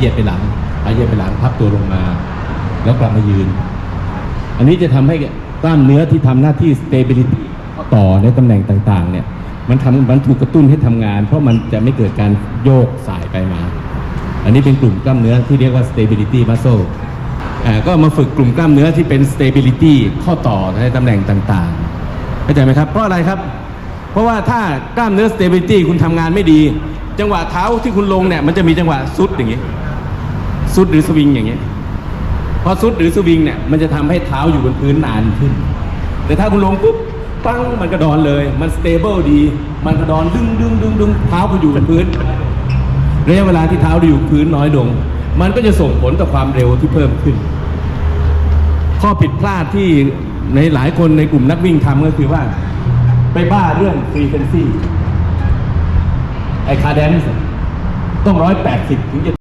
เหยียดไปหลังขาเหยียดไปหลังพับตัวลงมา แล้วกลับมายืน อันนี้จะทำให้กล้ามเนื้อที่ทำหน้าที่ stability ต่อในตำแหน่งต่างๆ เนี่ย มันทำมันถูกกระตุ้นให้ทำงาน เพราะมันจะไม่เกิดการโยกสายไปมา อันนี้เป็นกลุ่มกล้ามเนื้อที่เรียกว่า stability muscle อ่าก็มาฝึกกลุ่มกล้ามเนื้อที่เป็น stability ข้อต่อในตำแหน่งต่างๆเข้าใจไหมครับ เพราะอะไรครับ เพราะว่าถ้ากล้ามเนื้อ stability คุณทำงานไม่ดี จังหวะเท้าที่คุณลงเนี่ยมันจะมีจังหวะซุดอย่างนี้ ซุดหรือสวิงอย่างนี้ยพอซุดหรือสวิงเนี่ยมันจะทำให้เท้าอยู่บนพื้นนานขึ้น แต่ถ้าคุณลงปุ๊บปั้งมันกระดอนเลย มันสเตเบิลดี มันกระดอนดึงดึงดึงดึงเท้าคุณอยู่บนพื้นระยะเวลาที่เท้าอยู่พื้นน้อยลง มันก็จะส่งผลต่อความเร็วที่เพิ่มขึ้น ข้อผิดพลาดที่ในหลายคนในกลุ่มนักวิ่งทำก็คือว่า ไปบ้าเรื่องฟรีเฟนซี่ไอคาร์เดนต้องร้อยแปดสิบถึงจะ